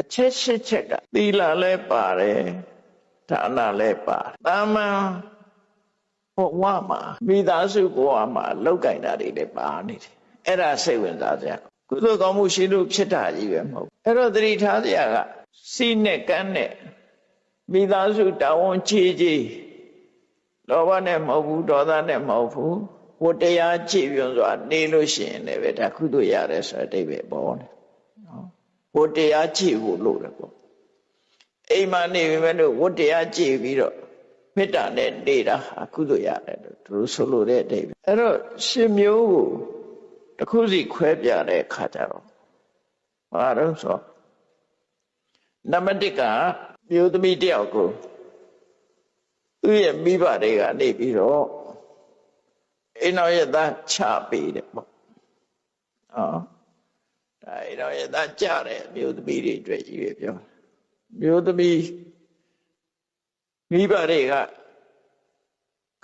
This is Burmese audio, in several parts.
အချက်ရှစ်ချက်ကသီလလည်းပါတယ်ဒါနလည်းပါတယ်တာမန်ဘဝမှာမိသားစုဘဝမှာလောက်ကင်တာတွေလည်းပါနေတယ်အဲ့ဒါစိတ်ဝင်စားစရာကုသိုလ်ကောင်းမှုရှိလို့ဖြစ်တာကြီးပဲမဟုတ်အဲ့တော့သတိထားစရာကစီးနဲ့ကန်းနဲ့မိသားစုတာဝန်ချေချေလောဘနဲ့မဟုတ်ဘူးဒေါသနဲ့မဟုတ်ဘူးဝတ္တရားကြည့်ပြွန်စွာနေလို့ရှိရင်လည်းပဲဒါကုသိုလ်ရတယ်ဆိုတဲ့အဓိပ္ပာယ်ပေါ်တယ် နော်ဝတ္တရားကြည့်ဖို့လို့တယ်ပေါ့အိမ်မှာနေပြီမဲ့လို့ဝတ္တရားကြည့်ပြီးတော့မေတ္တာနဲ့နေတာဟာကုသိုလ်ရတယ်လို့သူတို့ဆိုလို့တဲ့အဓိပ္ပာယ်အဲ့တော့ရှင်မျိုးကိုတစ်ခုစီခွဲပြတဲ့အခါကျတော့ဘာလို့ဆိုနံပါတ်1ကမျိုးသမီးတယောက်ကိုသူ့ရဲ့မိဘတွေကနေပြီးတော့အိမ်တော်ရဲ့သားချပေးတယ်ပေါ့။ဟောဒါ အိမ်တော်ရဲ့သားကြတယ်မျိုးသမီးတွေအတွက်ကြီးပဲပြော။မျိုးသမီးမိဘတွေက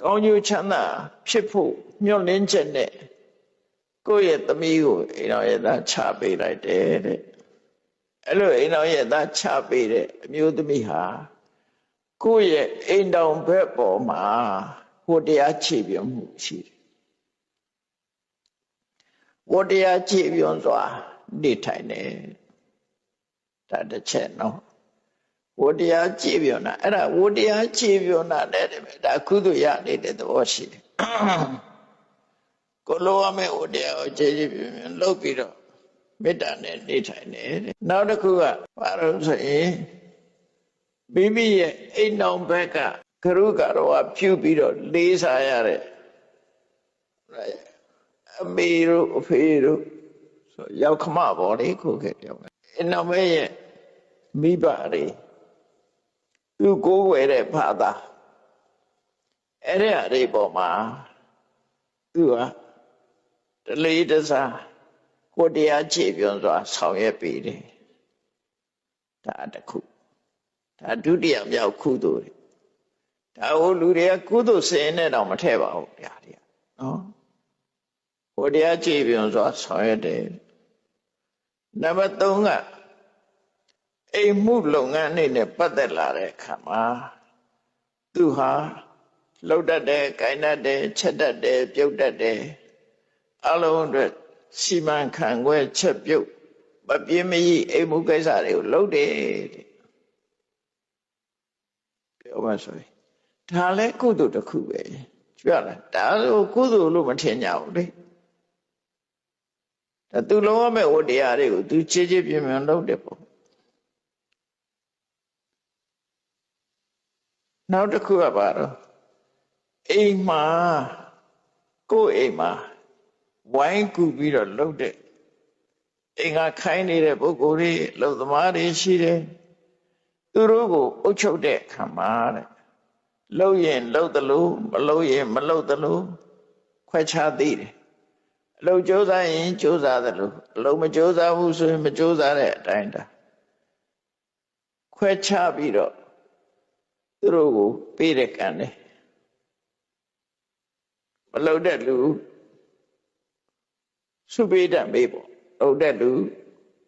ကောင်းကျိုးချမ်းသာဖြစ်ဖို့မျှော်လင့်ချက်နဲ့ကိုယ့်ရဲ့သမီးကိုအိမ်တော်ရဲ့သားချပေးလိုက်တယ်တဲ့။အဲ့လိုအိမ်တော်ရဲ့သားချပေးတဲ့အမျိုးသမီးဟာကိုယ့်ရဲ့အိမ်တော်ဘက်ပေါ်မှာဟိုတရားခြေပြမှုရှိတယ်ဝတ္တရားခြေပြွန်စွာ နေထိုင်တယ်ဒါတစ်ချက်နော်ဝတ္တရားခြေပြွန်တာအဲ့ဒါဝတ္တရားခြေပြွန်တာတဲ့ဒါကုသိုလ်ရနေတဲ့သဘောရှိတယ်ကိုလိုရမယ့်ဝတ္တရားကိုခြေခြေပြွန်ပြွန်လုပ်ပြီးတော့မေတ္တာနဲ့နေထိုင်တယ်နောက်တစ်ခုကဘာလို့ဆိုရင်မိမိရဲ့အိမ်တော်ဘက်ကကရုကတော့ဖြူပြီးတော့လေးစားရတဲ့အမေတို့အဖေတို့ ဆိုရောက်ခမပေါ်လေခုခဲ့ပြောမယ်အိမ်တော်ဘက်ရဲ့မိဘတွေသူကိုးဝယ်တဲ့ဖာသာအဲ့ဒီအရေးပေါ်မှာသူကတလေးတစားကိုတရားခြေပြွန်စွာ ဆောင်ရွက်ပေးတယ်ဒါတခုဒါဒုတိယမြောက်ကုသိုလ်တွေဒါဟိုလူတွေကကုသိုလ်စင်နဲ့တော့မထည့်ပါဘူးဗျာဒီနော် ဟိုတရားကြည်ပြုံစွာဆောင်ရွက်တယ်နံပါတ်3ကအိမ်မှုလုပ်ငန်းအနေနဲ့ပတ်သက်လာတဲ့အခါမှာသူဟာလှုပ်တတ်တယ်၊ကိုင်တတ်တယ်၊ချက်တတ်တယ်၊ပြုတ်တတ်တယ်အလုံးအတွက်စီမံခန့်ခွဲချက်ပြုတ်မပြင်းမကြီးအိမ်မှုကိစ္စတွေကိုလုပ်တယ်တဲ့ပြောမှဆိုရင်ဒါလည်းကုသိုလ်တစ်ခုပဲကြွလားဒါဆိုကုသိုလ်လို့မထင်ကြဘူးလေ ဒါသူလုံးဝမဲ့ဝတရားတွေကိုသူချေချေပြင်းပြင်းလုပ်တယ်ပေါ့နောက်တစ်ခုကပါတော့အိမ်မှာကိုယ့်အိမ်မှာဝိုင်းကူပြီးတော့လှုပ်တဲ့အိမ်ကခိုင်းနေတဲ့ပုဂ္ဂိုလ်တွေလှုပ်သမားတွေရှိတယ်သူတို့ကိုအုပ်ချုပ်တဲ့ခံမှာတဲ့လှုပ်ရင်လှုပ်သလိုမလှုပ်ရင်မလှုပ်သလိုခွဲခြားသိတယ် အလုပ်ကြိုးစားရင်ကြိုးစားသလိုအလုပ်မကြိုးစားဘူးဆိုရင်မကြိုးစားတဲ့အတိုင်းတာခွဲခြားပြီးတော့သူတို့ကိုပေးတဲ့ကံတယ်မလှုပ်တဲ့လူစုပေးတတ်မေးပေါ့လှုပ်တဲ့လူ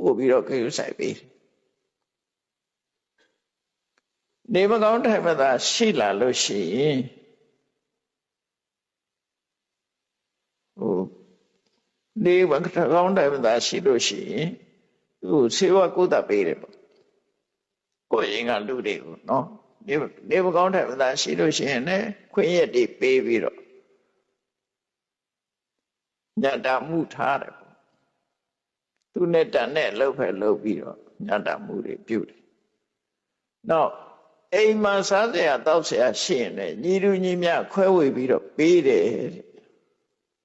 ပို့ပြီးတော့ခရုဆိုင်ပေးတယ်နေမကောင်းထိုင်မသာရှိလာလို့ရှိရင်ဟို နေမကောင်းထိုင်မသာရှိလို့ရှိရင်သူ့ဆေးဝါးကုသပေးတယ်ပေါ့ကိုယ်ရင်ကလူတွေကိုနော်နေနေမကောင်းထိုင်မသာရှိလို့ရှိရင်လည်းခွင့်ရက်တွေပေးပြီးတော့ညတာမှုထားတယ်ပေါ့သူနဲ့တန်နဲ့လှုပ်ဖက်လှုပ်ပြီးတော့ညတာမှုတွေပြုတယ်နောက်အိမ်မှာစားစရာတောက်စရာရှိရင်လည်းညီလူညီမြခွဲဝေပြီးတော့ပေးတယ်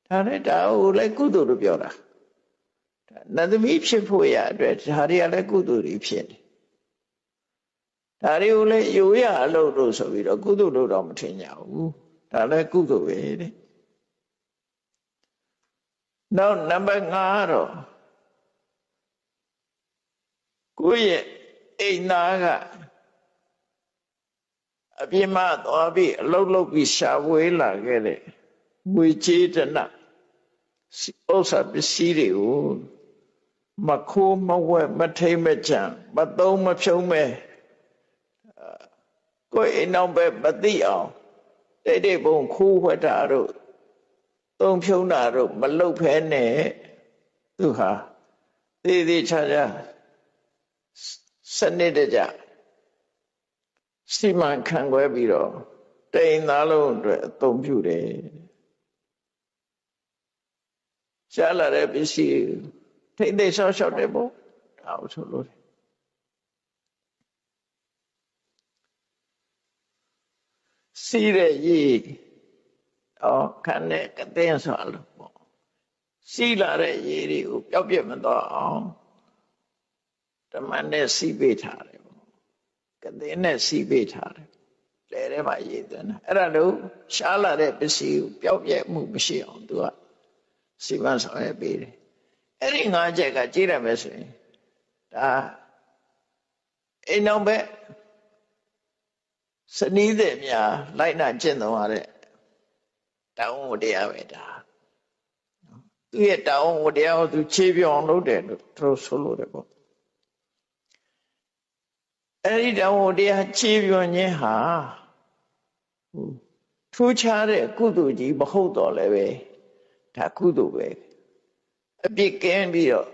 ဒါနဲ့ဒါဟိုလည်းကုသိုလ်လို့ပြောတာနတ်သမီးဖြစ်ဖို့ရအတွက်ဒါတွေကလည်းကုသိုလ်တွေဖြစ်တယ်ဒါတွေကိုလည်းယူရအလုပ်လို့ဆိုပြီးတော့ကုသိုလ်လို့တော့မထင်ကြဘူးဒါလည်းကုသိုလ်ပဲတဲ့နောက်နံပါတ်5ကတော့ကိုယ့်ရဲ့အိမ်သားကအပြစ်မသွားပြီးအလုတ်လုတ်ပြီးရှာဝေးလာခဲ့တဲ့ ငွေကြေးတနဥစ္စာပစ္စည်းတွေကိုမခိုးမဝဲမထိမ့်မချံမသုံးမဖြုံးမဲကိုယ်အိမ်နောက်ပဲမသိအောင်တိတ်တိတ်ပုံခိုးဝှက်တာတို့သုံးဖြုံးတာတို့မလုတ်ဖဲနဲ့သူဟာသေးသေးချာချာစနစ်တကျစီမံခန့်ခွဲပြီးတော့တိမ်သားလုံးအတွက်အသုံးပြုတယ် ရှားလာတဲ့ပစ္စည်းထိမ့်သိဆောက်ရှောက်တယ်ပေါ့ဒါအောင်ဆိုလို့စီးတဲ့ရေတော့ခန်းနဲ့ကတဲ့ဆိုလို့ပေါ့စီးလာတဲ့ရေတွေကိုပျောက်ပြက်မသွားအောင်ဓမ္မနဲ့စီးပေးထားတယ်ပေါ့ကတဲ့နဲ့စီးပေးထားတယ်လဲထဲမှာရေသွင်းတာအဲ့ဒါလို့ရှားလာတဲ့ပစ္စည်းကိုပျောက်ပြက်မှုမရှိအောင်သူက စီမံဆောင်ရွက်ပေးတယ်အဲ့ဒီငါးချက်ကကြည့်ရမယ်ဆိုရင်ဒါအိမ်အောင်ပဲစနီးတဲ့များလိုက်နာကျင့်သုံးရတဲ့တောင်းဝတရားပဲဒါသူရဲ့တောင်းဝတရားကိုသူခြေပြောင်းလုပ်တယ်လို့သူဆိုလို့တယ်ပေါ့အဲ့ဒီတောင်းဝတရားခြေပြောင်းခြင်းဟာထူးခြားတဲ့ကုသိုလ်ကြီးမဟုတ်တော့လည်းပဲ ဒါကုသိုလ်ပဲအပြစ်ကင်းပြီးတော့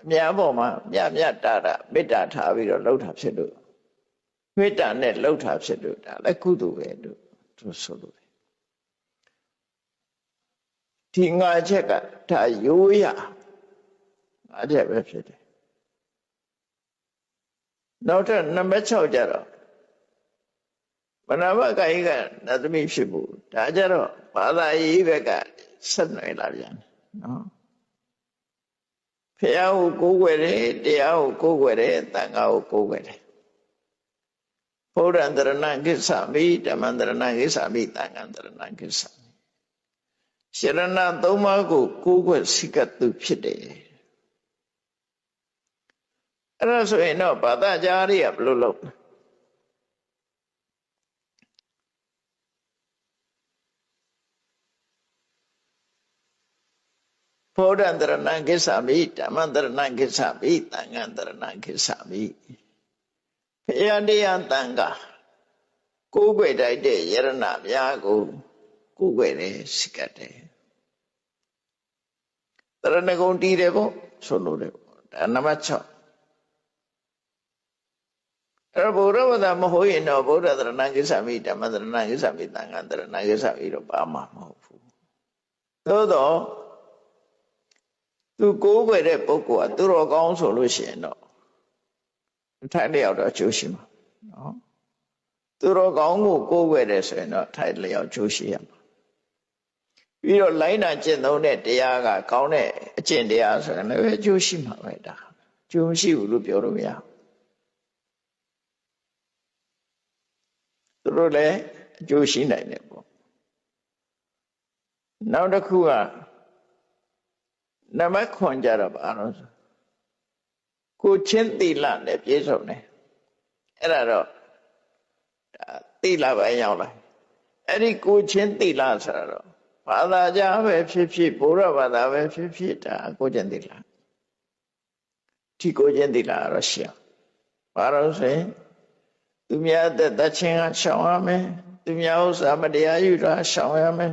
အများပေါ်မှာမြတ်မြတ်တာတာမေတ္တာထားပြီးတော့လှုပ်တာဖြစ်လို့မေတ္တာနဲ့လှုပ်တာဖြစ်လို့ဒါလည်းကုသိုလ်ပဲလို့သူဆိုလို့ဒီငါချက်ကဒါရိုးရငါချက်ပဲဖြစ်တယ်နောက်ထပ်နံပါတ်6ကျတော့ မနာမကာယကနတ်သမီးဖြစ်ဖို့ဒါကြတော့ဘာသာရေးဘက်ကဆက်နွယ်လာပြန်နော်ဖះကိုကိုးကွယ်တယ်တရားကိုကိုးကွယ်တယ်တန်ခါကိုကိုးကွယ်တယ်ဘုရားတရဏကိစ္စမိဓမ္မတရဏကိစ္စမိတန်ခါတရဏကိစ္စမိရှရဏသုံးပါးကိုကိုးကွယ်စိကတုဖြစ်တယ်အဲ့ဒါဆိုရင်တော့ဘာသာကြားရဘယ်လိုလုပ်လဲ ဘောဓံတရဏံကိစ္ဆာမိဓမ္မံတရဏံကိစ္ဆာမိသံဃံတရဏံကိစ္ဆာမိဖယားတရားတန်ခါကိုးကွယ်တိုက်တဲ့ယရဏများကိုကိုးကွယ်တယ်စိကတ်တယ်တရဏဂုံတီးတယ်ပေါ့ဆိုလို့တယ်ပေါ့ဒါနံပါတ်6အဲ့ဘုရားဝဒမဟုတ်ရင်တော့ဗုဒ္ဓတရဏကိစ္ဆာမိဓမ္မတရဏကိစ္ဆာမိသံဃာတရဏကိစ္ဆာမိတော့ပါမှာမဟုတ်ဘူးသို့တော့ သူကိုးကွယ်တဲ့ပုဂ္ဂိုလ်ကသူတော်ကောင်းဆိုလို့ရှိရင်တော့ထိုင်လျောက်တော့အကျိုးရှိမှာနော်သူတော်ကောင်းကိုကိုးကွယ်တယ်ဆိုရင်တော့ထိုင်လျောက်အကျိုးရှိရမှာပြီးတော့လိုင်းနာကျင့်သုံးတဲ့တရားကကောင်းတဲ့အကျင့်တရားဆိုရင်လည်းအကျိုးရှိမှာပဲဒါအကျိုးမရှိဘူးလို့ပြောလို့မရသူတို့လည်းအကျိုးရှိနိုင်တယ်ပေါ့နောက်တစ်ခုက နံပါတ်9ကြတော့ဘာလို့ဆိုကိုချင်းသီလနဲ့ပြည့်စုံတယ်အဲ့ဒါတော့ဒါသီလပဲရောက်လာအဲ့ဒီကိုချင်းသီလဆိုတာတော့ဘာသာကြားပဲဖြစ်ဖြစ်ဘုရားဘာသာပဲဖြစ်ဖြစ်ဒါကိုချင်းသီလဒီကိုချင်းသီလတော့ရှင်းဘာလို့ဆိုရင်သူများတဲ့တချင်းကရှောင်ရမယ်သူများဥစ္စာမတရားယူတာရှောင်ရမယ်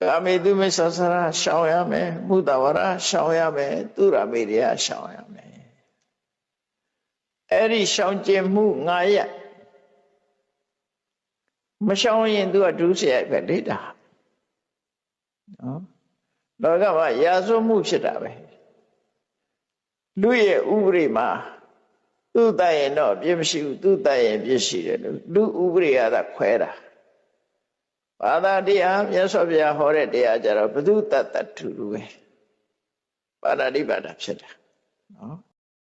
ကာမေတုမေသဆရာရှောင်ရမယ်မုဒ္ဒဝရရှောင်ရမယ်သူရမေရိယရှောင်ရမယ်အဲ့ဒီရှောင်ကျင်မှုငါရမရှောင်ရင်သူကဒုစရိုက်ပဲလေတာနော်လောကမှာရာဇဝမှုဖြစ်တာပဲလူရဲ့ဥပရိမှာသူ့တတ်ရင်တော့ပြည့်မရှိဘူးသူ့တတ်ရင်ပြည့်ရှိတယ်လို့လူဥပရိယကခွဲတာ ဘာသာတရားမြတ်စွာဘုရားဟောတဲ့တရားကြတော့ဘု து တတ္တထူလူပဲပါဠိပါဒဖြစ်တာနော်